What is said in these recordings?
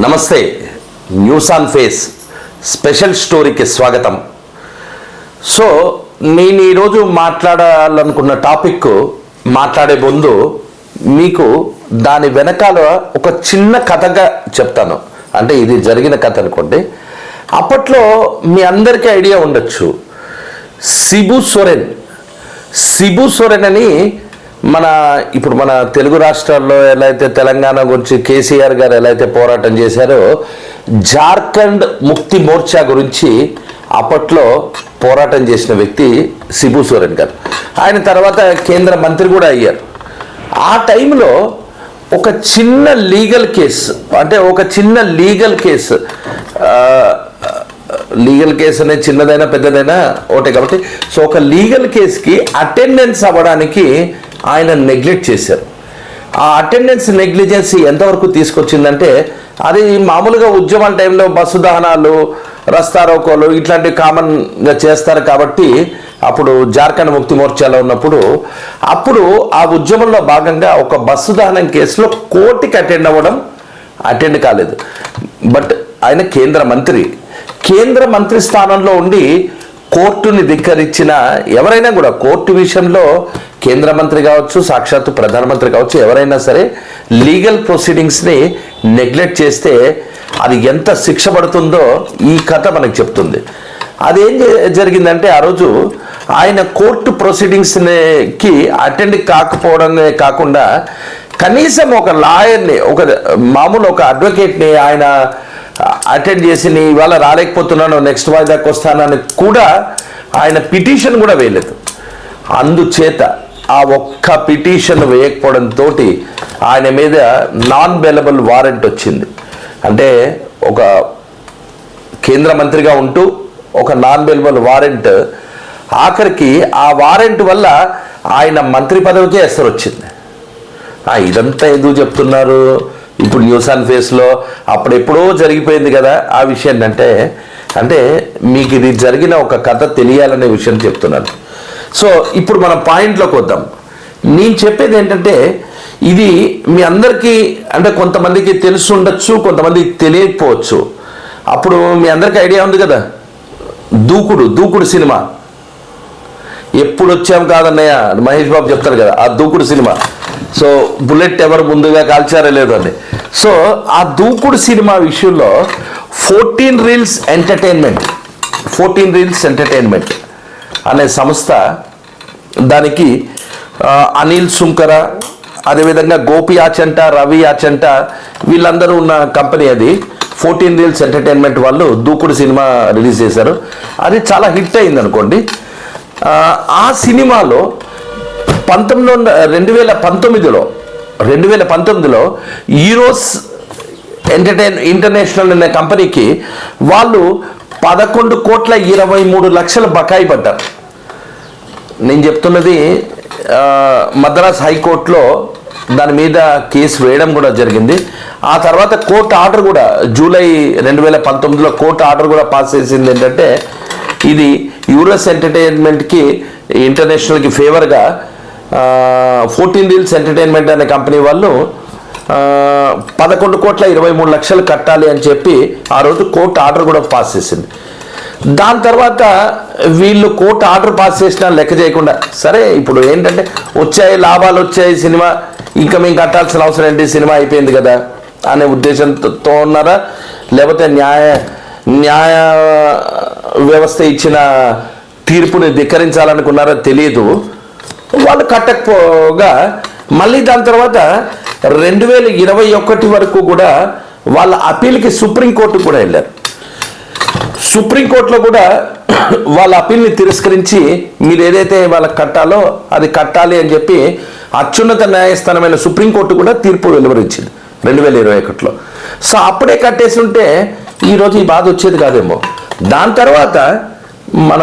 నమస్తే news on face special స్టోరీకి స్వాగతం. సో నేను ఈరోజు మాట్లాడాలనుకున్న టాపిక్ మాట్లాడే ముందు మీకు దాని వెనకాల ఒక చిన్న కథగా చెప్తాను. అంటే ఇది జరిగిన కథ అనుకోండి. అప్పట్లో మీ అందరికీ ఐడియా ఉండొచ్చు. సిబు సొరెన్. సిబు సొరెన్ అని మన ఇప్పుడు మన తెలుగు రాష్ట్రాల్లో ఎలా అయితే తెలంగాణ గురించి కేసీఆర్ గారు ఎలా అయితే పోరాటం చేశారో జార్ఖండ్ ముక్తి మోర్చా గురించి అప్పట్లో పోరాటం చేసిన వ్యక్తి సిబు సోరెన్ గారు. ఆయన తర్వాత కేంద్ర మంత్రి కూడా అయ్యారు. ఆ టైంలో ఒక చిన్న లీగల్ కేసు అంటే ఒక చిన్న లీగల్ కేసు లీగల్ కేసు అనేది చిన్నదైనా పెద్దదైనా ఒకటే కాబట్టి సో ఒక లీగల్ కేసుకి అటెండెన్స్ అవ్వడానికి ఆయన నెగ్లెక్ట్ చేశారు. ఆ అటెండెన్స్ నెగ్లిజెన్సీ ఎంతవరకు తీసుకొచ్చిందంటే అది మామూలుగా ఉద్యమం టైంలో బస్సు దహనాలు రస్తారోకోలు ఇట్లాంటివి కామన్గా చేస్తారు కాబట్టి అప్పుడు జార్ఖండ్ ముక్తి మోర్చాలో ఉన్నప్పుడు అప్పుడు ఆ ఉద్యమంలో భాగంగా ఒక బస్సు దహనం కేసులో కోర్టుకి అటెండ్ అవ్వడం అటెండ్ కాలేదు. బట్ ఆయన కేంద్ర మంత్రి కేంద్ర మంత్రి స్థానంలో ఉండి కోర్టుని ధిక్కరించిన ఎవరైనా కూడా కోర్టు విషయంలో కేంద్ర మంత్రి కావచ్చు సాక్షాత్తు ప్రధానమంత్రి కావచ్చు ఎవరైనా సరే లీగల్ ప్రొసీడింగ్స్ని నెగ్లెక్ట్ చేస్తే అది ఎంత శిక్ష పడుతుందో ఈ కథ మనకు చెప్తుంది. అదేం జరిగిందంటే ఆ రోజు ఆయన కోర్టు ప్రొసీడింగ్స్కి అటెండ్ కాకపోవడమే కాకుండా కనీసం ఒక లాయర్ని ఒక మామూలు ఒక అడ్వకేట్ని ఆయన అటెండ్ చేసి నీ ఇవాళ రాలేకపోతున్నాను నెక్స్ట్ వాయిదాకి వస్తానని కూడా ఆయన పిటిషన్ కూడా వేయలేదు. అందుచేత ఆ ఒక్క పిటిషన్ వేయకపోవడంతో ఆయన మీద నాన్ బెలబుల్ వారెంట్ వచ్చింది. అంటే ఒక కేంద్ర మంత్రిగా ఉంటూ ఒక నాన్ బెలబుల్ వారెంట్ ఆఖరికి ఆ వారెంట్ వల్ల ఆయన మంత్రి పదవికే ఎసరు వచ్చింది ఆ, ఇదంతా ఎందుకు చెప్తున్నారు? ఇప్పుడు న్యూస్ ఆన్ ఫేస్లో అప్పుడెప్పుడో జరిగిపోయింది కదా ఆ విషయాన్ని అంటే అంటే మీకు ఇది జరిగిన ఒక కథ తెలియాలనే విషయం చెప్తున్నాను. సో ఇప్పుడు మన పాయింట్లోకి వద్దాం. నేను చెప్పేది ఏంటంటే ఇది మీ అందరికీ అంటే కొంతమందికి తెలిసి ఉండొచ్చు కొంతమందికి తెలియకపోవచ్చు. అప్పుడు మీ అందరికీ ఐడియా ఉంది కదా? దూకుడు దూకుడు సినిమా. ఎప్పుడు వచ్చాం కాదన్నయ్య? మహేష్ బాబు చెప్తారు కదా ఆ దూకుడు సినిమా. సో బుల్లెట్ ఎవరు ముందుగా కాల్చారో లేదో అని సో ఆ దూకుడు సినిమా విషయంలో fourteen reels entertainment fourteen reels entertainment అనే సంస్థ దానికి అనిల్ సుంకర అదేవిధంగా గోపి ఆచంట రవి ఆచంట వీళ్ళందరూ ఉన్న కంపెనీ అది. ఫోర్టీన్ రీల్స్ ఎంటర్టైన్మెంట్ వాళ్ళు దూకుడు సినిమా రిలీజ్ చేశారు. అది చాలా హిట్ అయింది అనుకోండి ఆ సినిమాలో పంతొమ్మిది వందల రెండు వేల పంతొమ్మిదిలో రెండు వేల పంతొమ్మిదిలో ఈరోస్ ఎంటర్టైన్ ఇంటర్నేషనల్ అనే కంపెనీకి వాళ్ళు పదకొండు కోట్ల ఇరవై మూడు లక్షల బకాయి పడ్డారు. నేను చెప్తున్నది మద్రాస్ హైకోర్టులో దాని మీద కేసు వేయడం కూడా జరిగింది. ఆ తర్వాత కోర్టు ఆర్డర్ కూడా జూలై రెండు వేల పంతొమ్మిదిలో కోర్టు ఆర్డర్ కూడా పాస్ చేసింది ఏంటంటే ఇది యూరస్ ఎంటర్టైన్మెంట్కి ఇంటర్నేషనల్కి ఫేవర్గా ఫోర్టీన్ రీల్స్ ఎంటర్టైన్మెంట్ అనే కంపెనీ వాళ్ళు పదకొండు కోట్ల ఇరవై మూడు లక్షలు కట్టాలి అని చెప్పి ఆ రోజు కోర్టు ఆర్డర్ కూడా పాస్ చేసింది. దాని తర్వాత వీళ్ళు కోర్టు ఆర్డర్ పాస్ చేసినా లెక్క చేయకుండా సరే ఇప్పుడు ఏంటంటే వచ్చాయి లాభాలు వచ్చాయి సినిమా ఇంకా మేము కట్టాల్సిన అవసరం ఏంటి సినిమా అయిపోయింది కదా అనే ఉద్దేశంతో ఉన్నారా? లేకపోతే న్యాయ న్యాయ వ్యవస్థ ఇచ్చిన తీర్పుని ధిక్కరించాలనుకున్నారో తెలియదు వాళ్ళు కట్టకపోగా మళ్ళీ దాని తర్వాత రెండు వేల ఇరవై ఒకటి వరకు కూడా వాళ్ళ అప్పీల్కి సుప్రీంకోర్టు కూడా వెళ్ళారు. సుప్రీంకోర్టులో కూడా వాళ్ళ అప్పీల్ని తిరస్కరించి మీరు ఏదైతే వాళ్ళకి కట్టాలో అది కట్టాలి అని చెప్పి అత్యున్నత న్యాయస్థానమైన సుప్రీంకోర్టు కూడా తీర్పు వెలువరించింది రెండు వేల ఇరవై ఒకటిలో. సో అప్పుడే కట్టేసి ఉంటే ఈరోజు ఈ బాధ వచ్చేది కాదేమో. దాని తర్వాత మన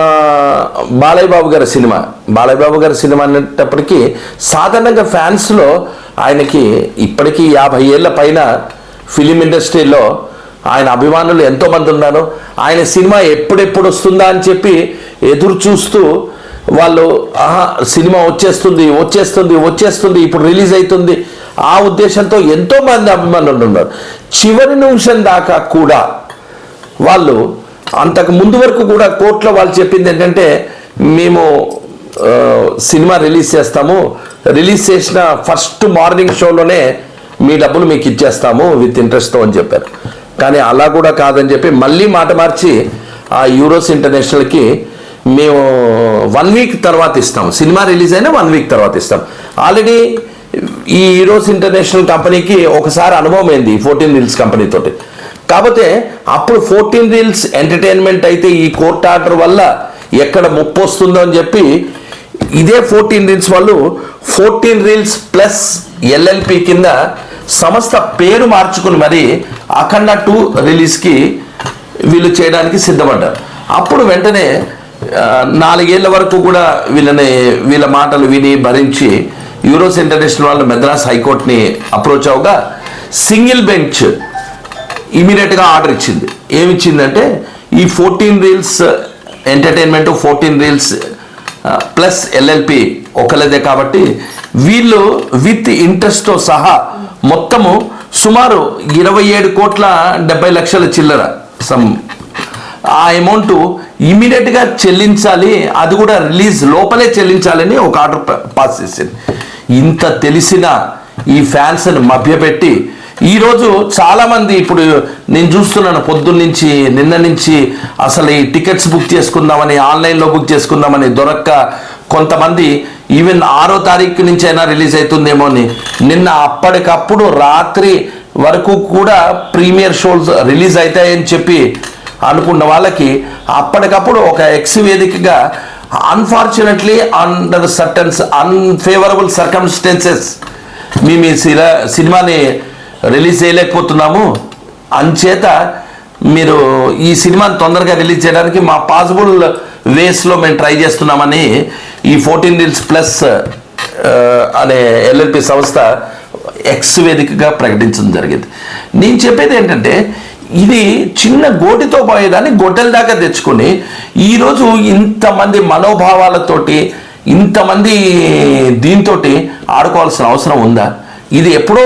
బాలయ్య బాబు గారి సినిమా. బాలయ్య బాబు గారి సినిమా అనేటప్పటికీ సాధారణంగా ఫ్యాన్స్లో ఆయనకి ఇప్పటికీ యాభై ఏళ్ళ పైన ఫిలిం ఇండస్ట్రీలో ఆయన అభిమానులు ఎంతోమంది ఉన్నారు. ఆయన సినిమా ఎప్పుడెప్పుడు వస్తుందా అని చెప్పి ఎదురు చూస్తూ వాళ్ళు ఆహా సినిమా వచ్చేస్తుంది వచ్చేస్తుంది వచ్చేస్తుంది ఇప్పుడు రిలీజ్ అవుతుంది. ఆ ఉద్దేశంతో ఎంతోమంది అభిమానులు ఉన్నారు. చివరి నిమిషం దాకా కూడా వాళ్ళు అంతకు ముందు వరకు కూడా కోర్టులో వాళ్ళు చెప్పింది ఏంటంటే మేము సినిమా రిలీజ్ చేస్తాము. రిలీజ్ చేసిన ఫస్ట్ మార్నింగ్ షోలోనే మీ డబ్బులు మీకు ఇచ్చేస్తాము విత్ ఇంట్రెస్ట్తో అని చెప్పారు. కానీ అలా కూడా కాదని చెప్పి మళ్ళీ మాట మార్చి ఆ యూరోస్ ఇంటర్నేషనల్కి మేము వన్ వీక్ తర్వాత ఇస్తాం. సినిమా రిలీజ్ అయినా వన్ వీక్ తర్వాత ఇస్తాం. ఆల్రెడీ ఈ హీరోస్ ఇంటర్నేషనల్ కంపెనీకి ఒకసారి అనుభవం అయింది ఫోర్టీన్ రీల్స్ కంపెనీ తోటి కాకపోతే అప్పుడు ఫోర్టీన్ రీల్స్ ఎంటర్టైన్మెంట్ అయితే ఈ కోర్ట్ ఆర్డర్ వల్ల ఎక్కడ ముప్పు వస్తుందో అని చెప్పి ఇదే ఫోర్టీన్ రీల్స్ వాళ్ళు ఫోర్టీన్ రీల్స్ ప్లస్ ఎల్ఎల్పి కింద సంస్థ పేరు మార్చుకుని మరి అఖండ టూ రిలీజ్కి వీళ్ళు చేయడానికి సిద్ధపడ్డారు. అప్పుడు వెంటనే నాలుగేళ్ళ వరకు కూడా వీళ్ళని వీళ్ళ మాటలు విని భరించి యూరోస్ ఇంటర్నేషనల్ వాళ్ళు మెద్రాస్ హైకోర్టుని అప్రోచ్ అవగా సింగిల్ బెంచ్ ఇమీడియట్గా ఆర్డర్ ఇచ్చింది. ఏమి ఇచ్చిందంటే ఈ fourteen reels entertainment fourteen reels plus LLP ఒకలేదే కాబట్టి వీళ్ళు విత్ ఇంట్రెస్ట్తో సహా మొత్తము సుమారు ఇరవై ఏడు కోట్ల డెబ్బై లక్షల చిల్లర సమ్. ఆ అమౌంట్ ఇమీడియట్గా చెల్లించాలి అది కూడా రిలీజ్ లోపలే చెల్లించాలని ఒక ఆర్డర్ ప- పాస్ చేసింది. ఇంత తెలిసిన ఈ ఫ్యాన్స్ని మభ్యపెట్టి ఈరోజు చాలామంది ఇప్పుడు నేను చూస్తున్నాను పొద్దున్న నుంచి నిన్న నుంచి అసలు ఈ టికెట్స్ బుక్ చేసుకుందామని ఆన్లైన్లో బుక్ చేసుకుందామని దొరక్క కొంతమంది ఈవెన్ ఆరో తారీఖు నుంచి అయినా రిలీజ్ అవుతుందేమో అని. నిన్న అప్పటికప్పుడు రాత్రి వరకు కూడా ప్రీమియర్ షోస్ రిలీజ్ అవుతాయని చెప్పి అనుకున్న వాళ్ళకి అప్పటికప్పుడు ఒక ఎక్స్ వేదికగా unfortunately under certain unfavourable circumstances మేము ఈ సిరా సినిమాని రిలీజ్ చేయలేకపోతున్నాము. అంచేత మీరు ఈ సినిమాని తొందరగా రిలీజ్ చేయడానికి మా పాసిబుల్ వేస్లో మేము ట్రై చేస్తున్నామని ఈ ఫోర్టీన్ రీల్స్ ప్లస్ అనే ఎల్ఎల్పి సంస్థ ఎక్స్ వేదికగా ప్రకటించడం జరిగింది. నేను చెప్పేది ఏంటంటే ఇది చిన్న గోటితో పోయేదాన్ని గొడ్డల దాకా తెచ్చుకొని ఈరోజు ఇంతమంది మనోభావాలతోటి ఇంతమంది దీంతో ఆడుకోవాల్సిన అవసరం ఉందా? ఇది ఎప్పుడో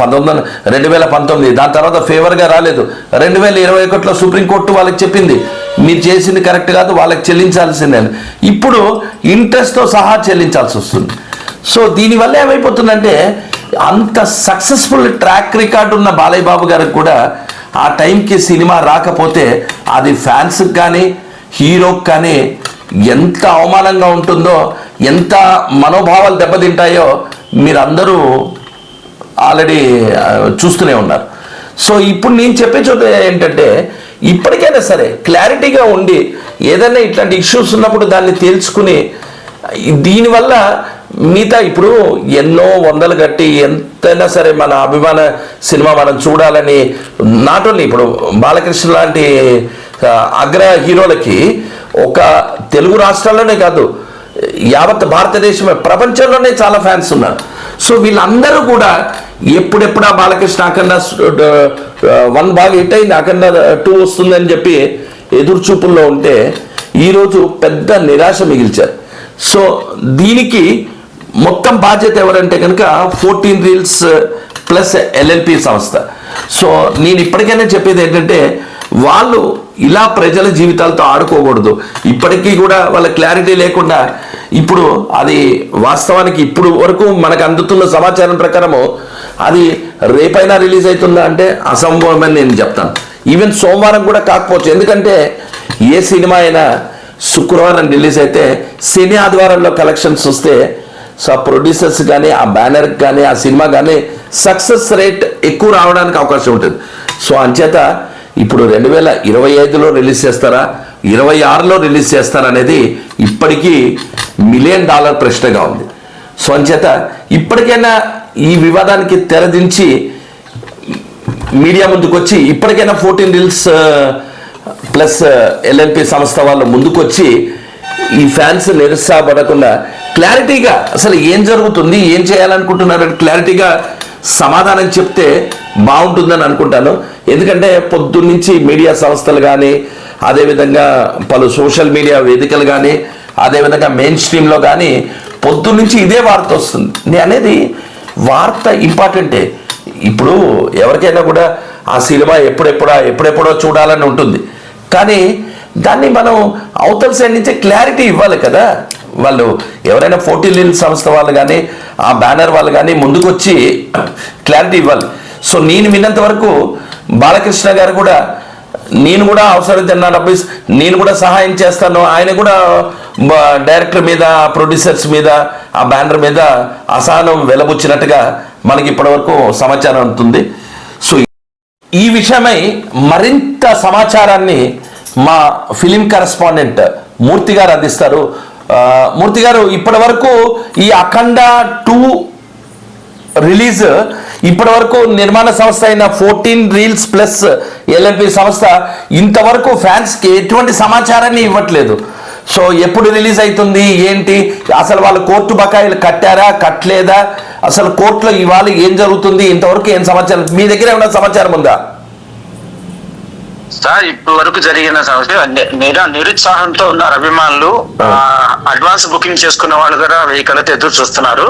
పంతొమ్మిది రెండు వేల పంతొమ్మిది. దాని తర్వాత ఫేవర్గా రాలేదు. రెండు వేల ఇరవై ఒకటిలో సుప్రీంకోర్టు వాళ్ళకి చెప్పింది మీరు చేసింది కరెక్ట్ కాదు వాళ్ళకి చెల్లించాల్సిందే. అని ఇప్పుడు ఇంట్రెస్ట్తో సహా చెల్లించాల్సి వస్తుంది. సో దీనివల్ల ఏమైపోతుందంటే అంత సక్సెస్ఫుల్ ట్రాక్ రికార్డు ఉన్న బాలయ్య బాబు గారికి కూడా ఆ టైంకి సినిమా రాకపోతే అది ఫ్యాన్స్కి కానీ హీరోకి కానీ ఎంత అవమానంగా ఉంటుందో ఎంత మనోభావాలు దెబ్బతింటాయో మీరందరూ ఆల్రెడీ చూస్తూనే ఉన్నారు. సో ఇప్పుడు నేను చెప్పే చోట ఏంటంటే ఇప్పటికైనా సరే క్లారిటీగా ఉండి ఏదైనా ఇట్లాంటి ఇష్యూస్ ఉన్నప్పుడు దాన్ని తేల్చుకుని దీనివల్ల మిగతా ఇప్పుడు ఎన్నో వందలు కట్టి ఎంతైనా సరే మన అభిమాన సినిమా మనం చూడాలని నాట్ ఓన్లీ ఇప్పుడు బాలకృష్ణ లాంటి అగ్ర హీరోలకి ఒక తెలుగు రాష్ట్రాల్లోనే కాదు యావత్ భారతదేశమే ప్రపంచంలోనే చాలా ఫ్యాన్స్ ఉన్నారు. సో వీళ్ళందరూ కూడా ఎప్పుడెప్పుడు ఆ బాలకృష్ణ అఖండ వన్ బాగా హిట్ అయింది అఖండ టూ వస్తుందని చెప్పి ఎదురు చూపుల్లో ఉంటే ఈరోజు పెద్ద నిరాశ మిగిల్చారు. సో దీనికి మొత్తం బాధ్యత ఎవరంటే కనుక ఫోర్టీన్ రీల్స్ ప్లస్ ఎల్ఎల్పి సంస్థ. సో నేను ఇప్పటికైనా చెప్పేది ఏంటంటే వాళ్ళు ఇలా ప్రజల జీవితాలతో ఆడుకోకూడదు. ఇప్పటికీ కూడా వాళ్ళ క్లారిటీ లేకుండా ఇప్పుడు అది వాస్తవానికి ఇప్పుడు వరకు మనకు అందుతున్న సమాచారం ప్రకారము అది రేపైనా రిలీజ్ అవుతుందా అంటే అసంభవమని నేను చెప్తాను. ఈవెన్ సోమవారం కూడా కాకపోవచ్చు. ఎందుకంటే ఏ సినిమా అయినా శుక్రవారం రిలీజ్ అయితే శని ఆదివారంలో కలెక్షన్స్ వస్తే సో ఆ ప్రొడ్యూసర్స్ కానీ ఆ బ్యానర్ కానీ ఆ సినిమా కానీ సక్సెస్ రేట్ ఎక్కువ రావడానికి అవకాశం ఉంటుంది. సో అంచేత ఇప్పుడు రెండు వేల ఇరవై ఐదులో రిలీజ్ చేస్తారా? ఇరవై ఆరులో రిలీజ్ చేస్తారా అనేది ఇప్పటికీ మిలియన్ డాలర్ ప్రశ్నగా ఉంది. సో అంచేత ఇప్పటికైనా ఈ వివాదానికి తెరదించి మీడియా ముందుకు వచ్చి ఇప్పటికైనా ఫోర్టీన్ రీల్స్ ప్లస్ ఎల్ఎల్పి సంస్థ వాళ్ళు ముందుకొచ్చి ఈ ఫ్యాన్స్ నిరుత్సాహపడకుండా క్లారిటీగా అసలు ఏం జరుగుతుంది ఏం చేయాలనుకుంటున్నారని క్లారిటీగా సమాధానం చెప్తే బాగుంటుందని అనుకుంటాను. ఎందుకంటే పొద్దున్నుంచి మీడియా సంస్థలు కానీ అదేవిధంగా పలు సోషల్ మీడియా వేదికలు కానీ అదేవిధంగా మెయిన్ స్ట్రీమ్లో కానీ పొద్దున్నుంచి ఇదే వార్త వస్తుంది. నేను అనేది వార్త ఇంపార్టెంటే. ఇప్పుడు ఎవరికైనా కూడా ఆ సినిమా ఎప్పుడెప్పుడా ఎప్పుడెప్పుడో చూడాలని ఉంటుంది. కానీ దాన్ని మనం అవతల సైడ్ నుంచే క్లారిటీ ఇవ్వాలి కదా. వాళ్ళు ఎవరైనా ఫోర్టీ సంస్థ వాళ్ళు కానీ ఆ బ్యానర్ వాళ్ళు కానీ ముందుకొచ్చి క్లారిటీ ఇవ్వాలి. సో నేను విన్నంత వరకు బాలకృష్ణ గారు కూడా నేను కూడా అవసరమైతే నా డబ్బు నేను కూడా సహాయం చేస్తాను. ఆయన కూడా డైరెక్టర్ మీద ప్రొడ్యూసర్స్ మీద ఆ బ్యానర్ మీద అసహనం వెలబుచ్చినట్టుగా మనకి ఇప్పటివరకు సమాచారం అందుతుంది. సో ఈ విషయమై మరింత సమాచారాన్ని మా ఫిలిం కరెస్పాండెంట్ మూర్తి గారు అందిస్తారు. మూర్తి గారు ఇప్పటి వరకు ఈ అఖండ టూ రిలీజ్ ఇప్పటి వరకు నిర్మాణ సంస్థ అయిన ఫోర్టీన్ రీల్స్ ప్లస్ ఎల్ఎల్పి సంస్థ ఇంతవరకు ఫ్యాన్స్కి ఎటువంటి సమాచారాన్ని ఇవ్వట్లేదు. సో ఎప్పుడు రిలీజ్ అవుతుంది ఏంటి అసలు వాళ్ళు కోర్టు బకాయిలు కట్టారా కట్టలేదా అసలు కోర్టులో ఇవాళ ఏం జరుగుతుంది ఇంతవరకు ఏం సమాచారం మీ దగ్గర ఏమైనా సమాచారం ఉందా? సార్ ఇప్పటి వరకు జరిగిన సమస్య నిరుత్సాహంతో ఉన్నారు అభిమానులు అడ్వాన్స్ బుకింగ్ చేసుకున్న వాళ్ళు కూడా కళ్ళతో ఎదురు చూస్తున్నారు.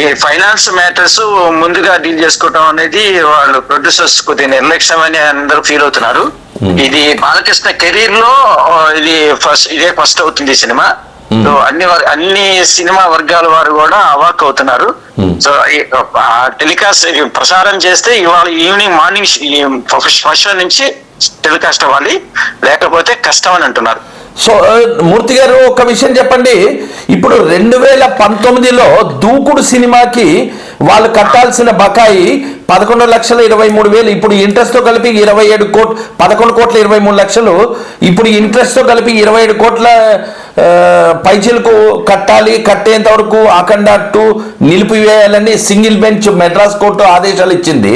ఈ ఫైనాన్స్ మ్యాటర్స్ ముందుగా డీల్ చేసుకోవడం అనేది వాళ్ళు ప్రొడ్యూసర్స్ కొద్దిగా నిర్లక్ష్యం అని అందరూ ఫీల్ అవుతున్నారు. ఇది బాలకృష్ణ కెరీర్లో ఇది ఫస్ట్ ఇదే ఫస్ట్ అవుతుంది సినిమా. సో అన్ని అన్ని సినిమా వర్గాల వారు కూడా అవాక్ అవుతున్నారు. సో టెలికాస్ట్ ప్రసారం చేస్తే ఇవాళ ఈవినింగ్ మార్నింగ్ ఫస్ట్ నుంచి టెలికాస్ట్ అవ్వాలి లేకపోతే కష్టం అని అంటున్నారు. సో మూర్తి గారు ఒక విషయం చెప్పండి. ఇప్పుడు రెండు వేల పంతొమ్మిదిలో దూకుడు సినిమాకి వాళ్ళు కట్టాల్సిన బకాయి పదకొండు లక్షల ఇరవై మూడు వేలు. ఇప్పుడు ఇంట్రెస్ట్తో కలిపి ఇరవై ఏడు కోట్ పదకొండు కోట్ల ఇరవై మూడు లక్షలు. ఇప్పుడు ఇంట్రెస్ట్తో కలిపి ఇరవై ఏడు కోట్ల పైచీలకు కట్టాలి. కట్టేంత వరకు అఖండ టూ నిలిపివేయాలని సింగిల్ బెంచ్ మెడ్రాస్ కోర్టు ఆదేశాలు ఇచ్చింది.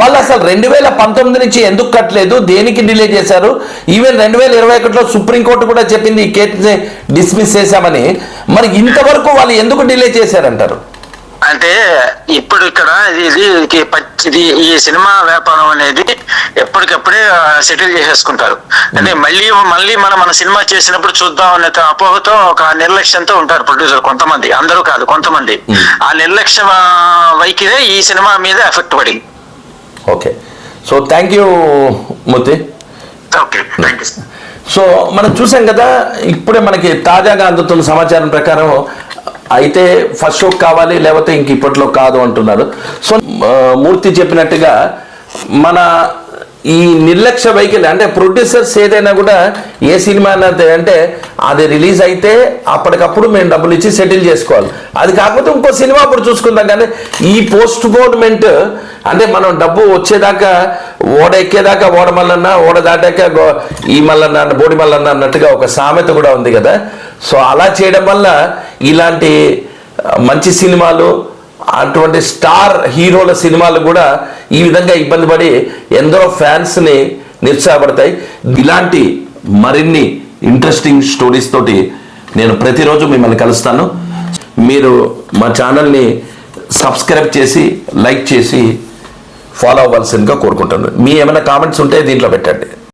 వాళ్ళు అసలు రెండు వేల పంతొమ్మిది నుంచి ఎందుకు కట్టలేదు? దేనికి డిలే చేశారు? ఈవెన్ రెండు వేల ఇరవై ఒకటిలో సుప్రీంకోర్టు కూడా చెప్పింది ఈ కేసుని డిస్మిస్ చేశామని. మరి ఇంతవరకు వాళ్ళు ఎందుకు డిలే చేశారంటారు? అంటే ఇప్పుడు ఇక్కడ ఇది ఇది ఈ సినిమా వ్యాపారం అనేది ఎప్పటికప్పుడే సెటిల్ చేసేసుకుంటారు. అంటే మళ్ళీ మళ్ళీ మనం మన సినిమా చేసినప్పుడు చూద్దాం అనే అపోహతో ఒక నిర్లక్ష్యంతో ఉంటారు ప్రొడ్యూసర్ కొంతమంది. అందరూ కాదు కొంతమంది. ఆ నిర్లక్ష్య వైఖరే ఈ సినిమా మీద ఎఫెక్ట్ పడింది. Okay. So thank you Murthy. Okay thank you so మనం చూసాం కదా ఇప్పుడే మనకి తాజాగా అందుతున్న సమాచారం ప్రకారం అయితే ఫస్ట్ షో కావాలి లేకపోతే ఇంక ఇప్పట్లో కాదు అంటున్నారు. సో మూర్తి చెప్పినట్టుగా మన ఈ నిర్లక్ష్య వైఖరి అంటే ప్రొడ్యూసర్స్ ఏదైనా కూడా ఏ సినిమా అన్నది అంటే అది రిలీజ్ అయితే అప్పటికప్పుడు మేము డబ్బులు ఇచ్చి సెటిల్ చేసుకోవాలి. అది కాకపోతే ఇంకో సినిమా అప్పుడు చూసుకుందాం. కానీ ఈ పోస్ట్ పోన్మెంట్ అంటే మనం డబ్బు వచ్చేదాకా ఓడ ఎక్కేదాకా ఓడ మల్లన్న ఓడ దాటాక గో- ఈ మల్లన్న అన్న బోడి మల్లన్న అన్నట్టుగా ఒక సామెత కూడా ఉంది కదా. సో అలా చేయడం వల్ల ఇలాంటి మంచి సినిమాలు అటువంటి స్టార్ హీరోల సినిమాలు కూడా ఈ విధంగా ఇబ్బంది పడి ఎందరో ఫ్యాన్స్ని నిరుత్సాహపడతాయి. ఇలాంటి మరిన్ని ఇంట్రెస్టింగ్ స్టోరీస్ తోటి నేను ప్రతిరోజు మిమ్మల్ని కలుస్తాను. మీరు మా ఛానల్ని సబ్స్క్రైబ్ చేసి లైక్ చేసి ఫాలో అవ్వాల్సిందిగా కోరుకుంటున్నాను. మీ ఏమైనా కామెంట్స్ ఉంటే దీంట్లో పెట్టండి.